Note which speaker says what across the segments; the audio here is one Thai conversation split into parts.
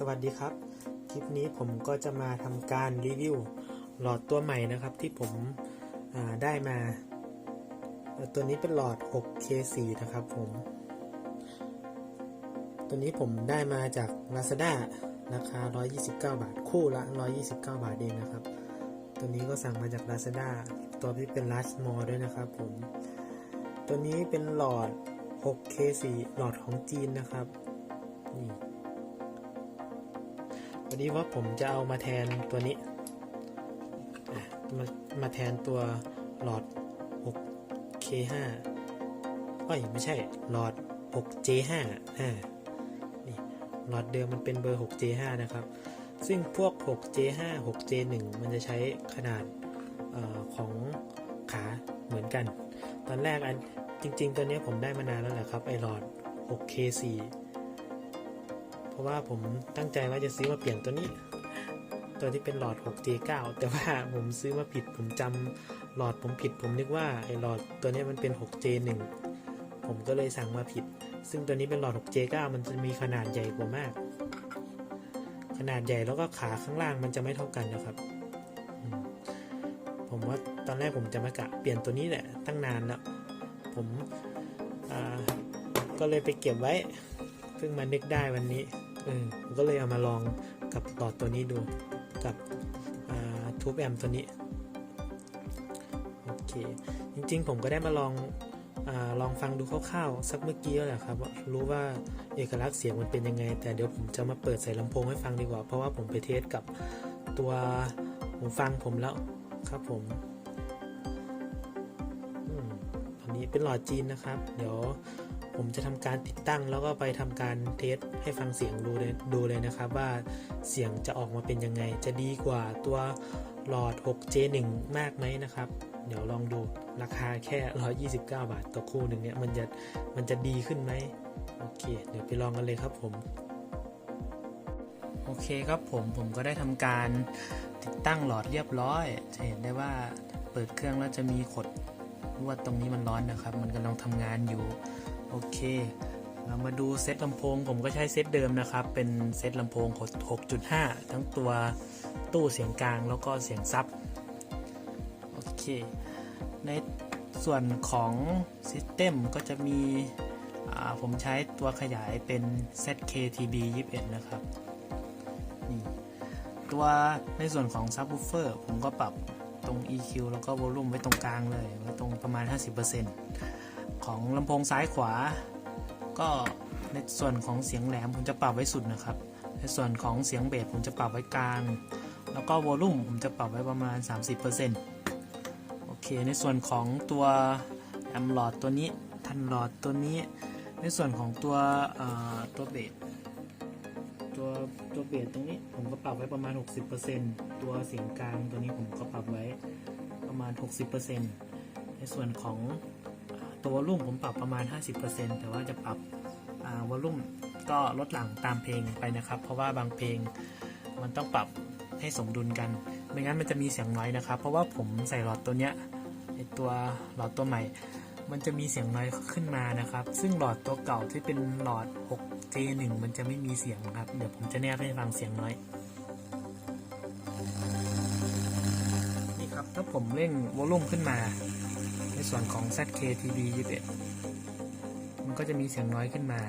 Speaker 1: สวัสดีครับ คลิปนี้ผมก็จะมาทำการรีวิวหลอดตัวใหม่นะครับที่ผมาได้มา ตัวนี้เป็นหลอด 6K4 นะครับผม ตัวนี้ผมได้มาจาก Lazada ราคา 129 บาท คู่ละ 129 บาทเองนะครับ ตัวนี้ก็สั่งมาจาก Lazada ตัวที่เป็น Large mall ด้วยนะครับผม ตัวนี้เป็นหลอด 6K4 หลอดของจีนนะครับ วันนี้ว่าผมจะเอามาแทนตัวนี้มามาแทนตัวหลอด 6K5 เอ้ยไม่ใช่หลอด 6J5 อ่านี่หลอดเดิมมันเป็นเบอร์ 6J5 นะครับ ซึ่งพวก 6J5 6J1 มันจะใช้ขนาดออของขาเหมือนกัน ตอนแรกอันจริง ๆ ตัวนี้ผมได้มานานแล้วแหละครับ ไอหลอด 6K4 ราะว่าผมตั้งใจว่าจะซื้อมาเปลี่ยนตัวนี้ ตัวที่เป็นหลอด 6J9 แต่ว่าผมซื้อมาผิดผมจำหลอดผมผิด ผมนึกว่าไอหลอดตัวนี้มันเป็น 6J1 ผมก็เลยสั่งมาผิด ซึ่งตัวนี้เป็นหลอด 6J9 มันจะมีขนาดใหญ่กว่ามาก ขนาดใหญ่แล้วก็ขาข้างล่างมันจะไม่เท่ากันนะครับผมว่าตอนแรกผมจะมากะเปลี่ยนตัวนี้แหละตั้งนานแล้ว ผมก็เลยไปเก็บไว้ เพิ่งมานึกได้วันนี้ เออผมก็เลยเอามาลองกับหลอดตัวนี้ดูกับทูบแอมตัวนี้โอเคจริงๆ ผมก็ได้มาลองอลองฟังดูคร่าวๆ สักเมื่อกี้แล้วแหละครับรู้ว่าเอกลักษณ์เสียงมันเป็นยังไง แต่เดี๋ยวผมจะมาเปิดใส่ลำโพงให้ฟังดีกว่า เพราะว่าผมไปเทสกับตัวหูฟังผมแล้วครับผมอันนี้เป็นหลอดจีนนะครับ เดี๋ยว ผมจะทำการติดตั้งแล้วก็ไปทำการเทสให้ฟังเสียงดูเลยดูเลยนะครับว่าเสียงจะออกมาเป็นยังไง จะดีกว่าตัวหลอด 6J1 มากไหมนะครับ เดี๋ยวลองดูราคาแค่ 129 บาทต่อคู่หนึ่งเนี่ยมันจะมันจะดีขึ้นไหมโอเค เดี๋ยวไปลองกันเลยครับผม โอเคครับผมผมก็ได้ทำการติดตั้งหลอดเรียบร้อย จะเห็นได้ว่าเปิดเครื่องแล้วจะมีขด ลวดตรงนี้มันร้อนนะครับ มันกำลังทำงานอยู่ โอเค เรามาดูเซตลำโพง ผมก็ใช้เซตเดิมนะครับ เป็นเซตลำโพง 6.5 ทั้งตัวตู้เสียงกลางแล้วก็เสียงซับ โอเค ในส่วนของซิสเต็มก็จะมีผมใช้ตัวขยายเป็น ZKTB 21 นะครับ นี่ ตัวในส่วนของซับ w ูเฟอร์ผมก็ปรับ ตรง EQ แล้วก็ Volume ไว้ตรงกลางเลย ไว้ตรงประมาณ 50%ของลำโพงซ้ายขวา ก็ในส่วนของเสียงแหลมผมจะปรับไว้สุดนะครับ ในส่วนของเสียงเบสผมจะปรับไว้กลาง แล้วก็วอลลุ่มผมจะปรับไว้ประมาณ 30%โอเค ในส่วนของตัวแอมหลอดตัวนี้ทันหลอดตัวนี้ ในส่วนของตัวตัวเบส ตัวตัวเบสตรงนี้ผมก็ปรับไว้ประมาณ 60%ตัวเสียงกลางตัวนี้ผมก็ปรับไว้ประมาณ 60%ในส่วนของตัววอลลุ่มผมปรับประมาณ 50%แต่ว่าจะปรับวอลลุ่มก็ลดหลังตามเพลงไปนะครับ เพราะว่าบางเพลงมันต้องปรับให้สมดุลกัน ไม่งั้นมันจะมีเสียงน้อยนะครับ เพราะว่าผมใส่หลอดตัวเนี้ยไอตัวหลอดตัวใหม่ มันจะมีเสียงน้อยขึ้นมานะครับ ซึ่งหลอดตัวเก่าที่เป็นหลอด J1 มันจะไม่มีเสียงครับ เดี๋ยวผมจะแนบให้ฟังเสียงน้อย นี่ครับ ถ้าผมเร่งวอลลุ่มขึ้นมา ในส่วนของ ZKTV 21มันก็จะมีเสียงน้อยขึ้นมา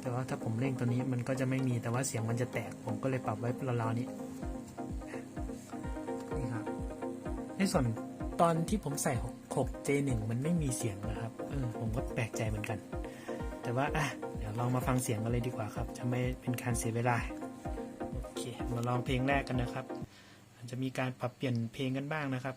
Speaker 1: แต่ว่าถ้าผมเร่งตัวนี้มันก็จะไม่มีแต่ว่าเสียงมันจะแตก ผมก็เลยปรับไว้ราวๆนี้นี่ครับ ในส่วนตอนที่ผมใส่ 6J1 มันไม่มีเสียงนะครับ เออ ผมก็แปลกใจเหมือนกัน แต่ว่าอะ ลองมาฟังเสียงกันเลยดีกว่าครับ จะไม่เป็นการเสียเวลา โอเค มาลองเพลงแรกกันนะครับอาจจะมีการปรับเปลี่ยนเพลงกันบ้างนะครับ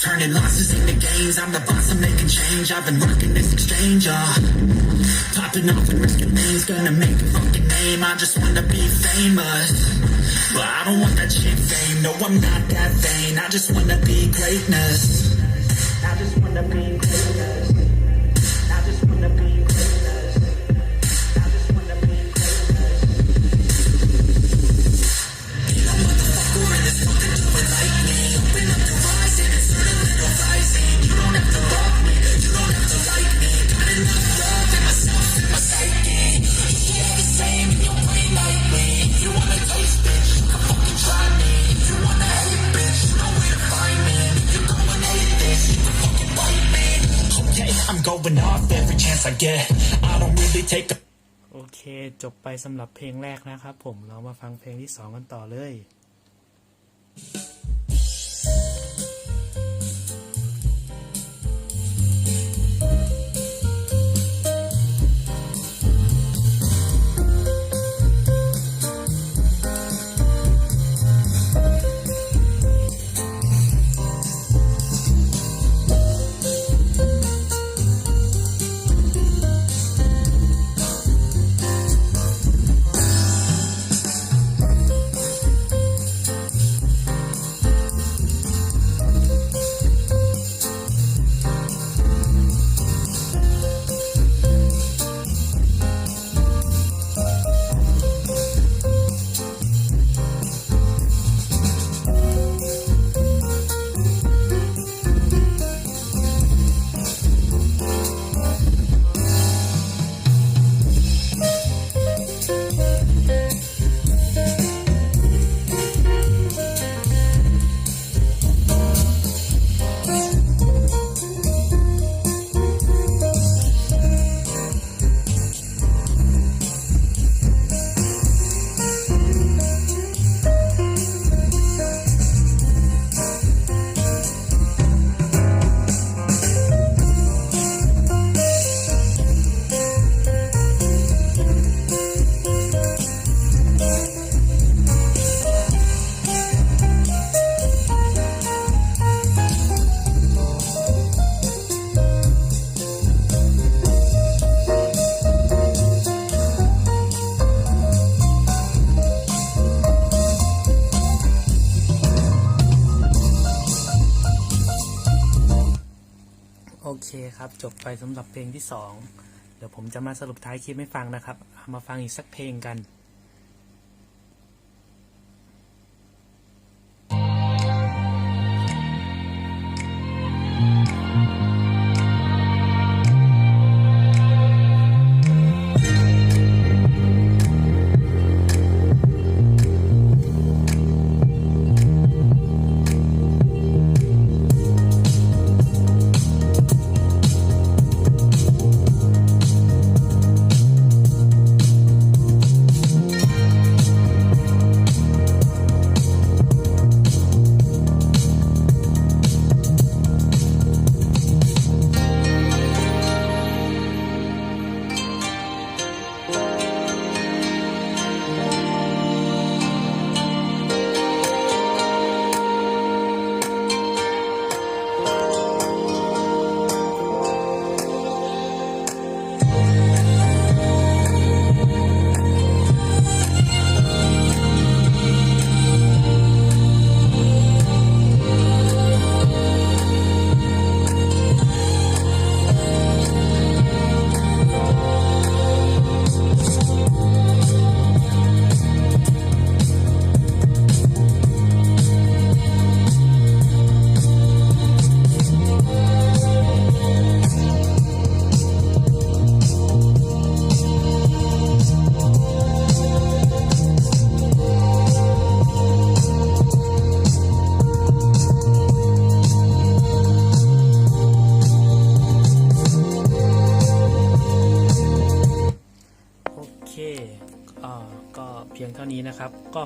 Speaker 2: Turning losses into gains, I'm the boss, I'm making change, I've been rocking this exchange, uh. Popping off and risking things, gonna make a fucking name, I just wanna be famous. But I don't want that shit fame, no I'm not that vain, I just wanna be greatness. I just wanna be greatness. Forget I don't really take the
Speaker 1: โอเค จบไปสำหรับเพลงแรกนะครับผม เรามาฟังเพลงที่สองกันต่อเลย จบไปสำหรับเพลงที่สองเดี๋ยวผมจะมาสรุปท้ายคลิปให้ฟังนะครับเอามาฟังอีกสักเพลงกัน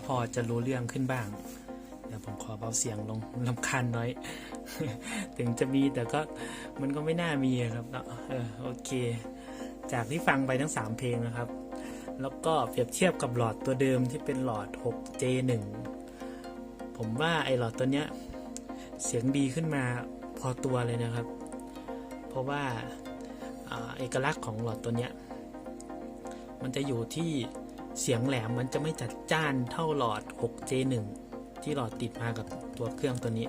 Speaker 1: พอจะรู้เรื่องขึ้นบ้างเดี๋ยวผมขอเบาเสียงลงลำคาญน้อย ถึงจะมีแต่ก็มันก็ไม่น่ามีอะครับเนาะโอเค จากที่ฟังไปทั้ง 3 เพลงนะครับ แล้วก็เปรียบเทียบกับหลอดตัวเดิมที่เป็นหลอด 6J1 ผมว่าไอหลอดตัวเนี้ย เสียงดีขึ้นมาพอตัวเลยนะครับ เพราะว่าเอกลักษณ์ของหลอดตัวเนี้ย มันจะอยู่ที่ เสียงแหลมมันจะไม่จัดจ้านเท่าหลอด 6J1 ที่หลอดติดมากับตัวเครื่องตัวนี้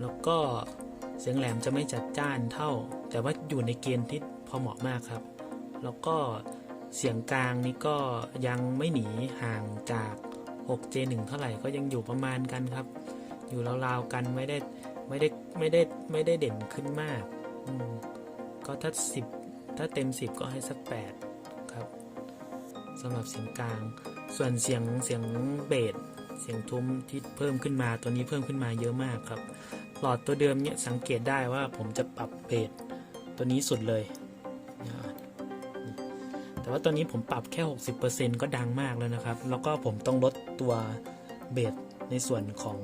Speaker 1: แล้วก็เสียงแหลมจะไม่จัดจ้านเท่า แต่ว่าอยู่ในเกณฑ์ที่พอเหมาะมากครับ แล้วก็เสียงกลางนี่ก็ยังไม่หนีห่างจาก 6J1 เท่าไหร่ก็ยังอยู่ประมาณกันครับ อยู่ราวๆกันไม่ได้ไม่ได้ไม่ได้ไม่ได้เด่นขึ้นมาก ก็ถ้า 10 ถ้าเต็ม 10 ก็ให้สัก 8 สำหรับเสียงกลาง ส่วนเสียงเสียงเบสเสียงทุ้มที่เพิ่มขึ้นมาตัวนี้เพิ่มขึ้นมาเยอะมากครับ หลอดตัวเดิมเนี่ยสังเกตได้ว่าผมจะปรับเบสตัวนี้สุดเลย แต่ว่าตัวนี้ผมปรับแค่ 60%ก็ดังมากแล้วนะครับ แล้วก็ผมต้องลดตัวเบสในส่วนของ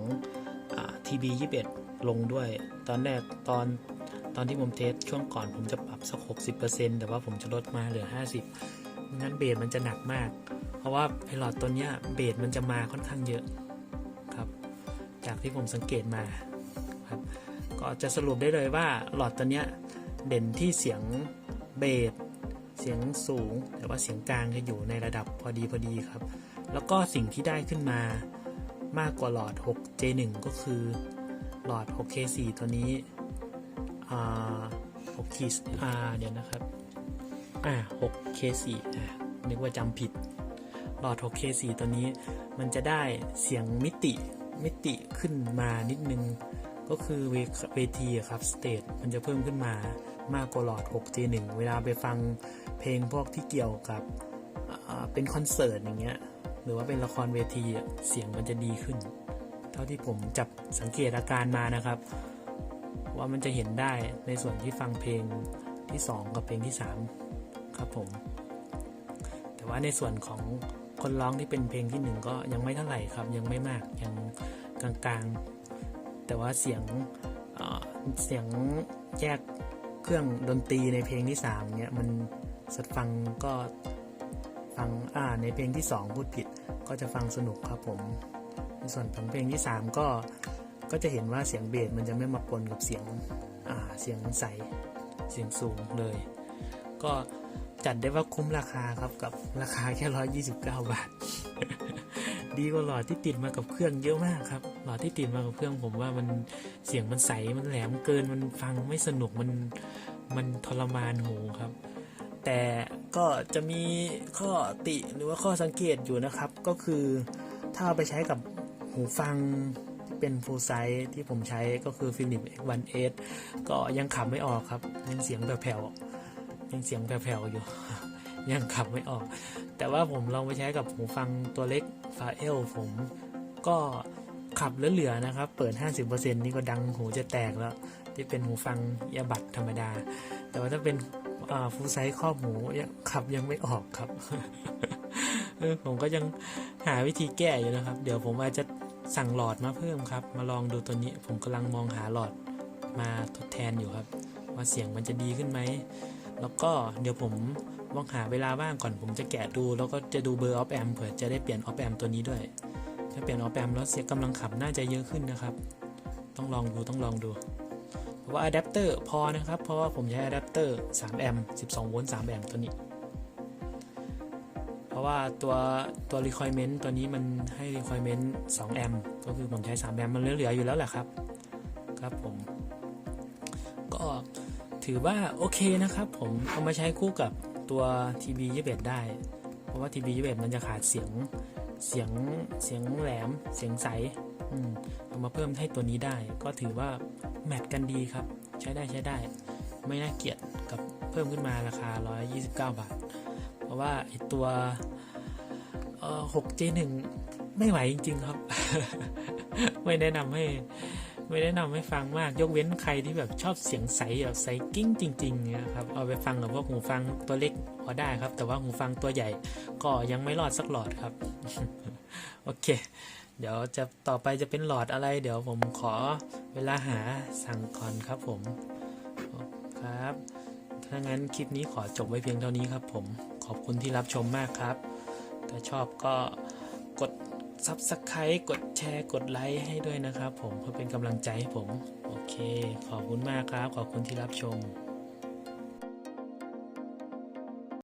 Speaker 1: อ่า TB 21ลงด้วย ตอนแรกตอนตอนที่ผมเทสช่วงก่อนผมจะปรับสัก 60%แต่ว่าผมจะลดมาเหลือ 50ไม่ งั้นเบสมันจะหนักมาก เพราะว่าไอหลอดตัวเนี้ยเบสมันจะมาค่อนข้างเยอะครับ จากที่ผมสังเกตมาครับก็จะสรุปได้เลยว่าหลอดตัวเนี้ยเด่นที่เสียงเบสเสียงสูง แต่ว่าเสียงกลางจะอยู่ในระดับพอดีพอดีครับ แล้วก็สิ่งที่ได้ขึ้นมามากกว่าหลอด 6J1 ก็คือหลอด 6K4 ตัวนี้ อ่า6ขีดอ่าเดี๋ยวนะครับ อ่า 6K4 อ่านึกว่าจำผิด หลอด 6K4 ตัวนี้มันจะได้เสียงมิติมิติขึ้นมานิดนึง ก็คือเวเวทีครับสเตจมันจะเพิ่มขึ้นมามากกว่าหลอด 6J1 เวลาไปฟังเพลงพวกที่เกี่ยวกับเป็นคอนเสิร์ตอย่างเงี้ยหรือว่าเป็นละครเวทีเสียงมันจะดีขึ้น เท่าที่ผมจับสังเกตอาการมานะครับ ว่ามันจะเห็นได้ในส่วนที่ฟังเพลงที่ 2 กับเพลงที่ 3 ครับผม แต่ว่าในส่วนของคนร้องที่เป็นเพลงที่หนึ่งก็ยังไม่เท่าไหร่ครับ ยังไม่มากยังกลางๆ แต่ว่าเสียงเเสียงแยกเครื่องดนตรีในเพลงที่สามเนี่ยมันสัดฟังก็ฟังอ่าในเพลงที่สองพูดผิดก็จะฟังสนุกครับผม ในส่วนของเพลงที่สามก็ก็จะเห็นว่าเสียงเบสมันจะไม่มาปนกับเสียงอ่าเสียงใสเสียงสูงเลย ก็ จัดได้ว่าคุ้มราคาครับกับราคาแค่ร้อยยี่สิบเก้าบาท ดีกว่าหลอดที่ติดมากับเครื่องเยอะมากครับ หลอดที่ติดมากับเครื่องผมว่ามันเสียงมันใสมันแหลมเกินมันฟังไม่สนุกมันมันทรมานหูครับ แต่ก็จะมีข้อติหรือว่าข้อสังเกตอยู่นะครับ ก็คือถ้าเอาไปใช้กับหูฟังที่เป็น full size ที่ผมใช้ก็คือ Philips X1S ก็ยังขับไม่ออกครับยังเสียงแผ่วๆ ยังเสียงแผ่วๆอยู่ ยังขับไม่ออก แต่ว่าผมลองไปใช้กับหูฟังตัวเล็กฟาเอลผมก็ขับเหลือๆนะครับ เปิด 50%นี่ก็ดังหูจะแตกแล้ว ที่เป็นหูฟังเอียบัดธรรมดา แต่ว่าถ้าเป็นฟูไซส์ครอบหูยังขับยังไม่ออกครับผมก็ยังหาวิธีแก้อยู่นะครับ เดี๋ยวผมอาจจะสั่งหลอดมาเพิ่มครับ มาลองดูตัวนี้ ผมกำลังมองหาหลอดมาทดแทนอยู่ครับ ว่าเสียงมันจะดีขึ้นไหม แล้วก็เดี๋ยวผมลองหาเวลาว่างก่อนผมจะแกะดู แล้วก็จะดูเบอร์ออฟแอมเผื่อจะได้เปลี่ยนออฟแอมตัวนี้ด้วย ถ้าเปลี่ยนออฟแอมแล้วเสียกำลังขับน่าจะเยอะขึ้นนะครับ ต้องลองดูต้องลองดูว่าอะแดปเตอร์พอนะครับ เพราะว่าผมใช้อะแดปเตอร์3แอมป์12โวลต์3แอมป์ตัวนี้ เพราะว่าตัวตัว requirement ตัวนี้มันให้ requirement 2แอมป์ก็คือผมใช้3แอมป์มันเหลืออยู่แล้วแหละครับ ครับผม ถือว่าโอเคนะครับ ผมเอามาใช้คู่กับตัว TB 21ได้ เพราะว่า TB 21มันจะขาดเสียงเสียงเสียงแหลมเสียงใสอเอามาเพิ่มให้ตัวนี้ได้ ก็ถือว่าแมทกันดีครับ ใช้ได้ใช้ได้ ไม่น่าเกลียดกับเพิ่มขึ้นมาราคา 129 บาท เพราะว่าไอตัวเอ่อ 6J1 ไม่ไหวจริง ๆ ครับ ไม่แนะนำให้ ไม่แนะนำให้ฟังมากยกเว้นใครที่แบบชอบเสียงใสแบบใสกิ้งจริงๆเนี่ยครับเอาไปฟังกับพวกหูฟังตัวเล็กพอได้ครับ แต่ว่าหูฟังตัวใหญ่ ก็ยังไม่รอดสักหลอดครับ โอเค เดี๋ยวจะต่อไปจะเป็นหลอดอะไร เดี๋ยวผมขอเวลาหาสั่งก่อนครับผมครับถ้างั้นคลิปนี้ขอจบไว้เพียงเท่านี้ครับผมขอบคุณที่รับชมมากครับ ถ้าชอบก็กด Subscribe กดแชร์กดไลค์ให้ด้วยนะครับผมเพื่อเป็นกำลังใจให้ผม โอเค ขอบคุณมากครับ ขอบคุณที่รับชม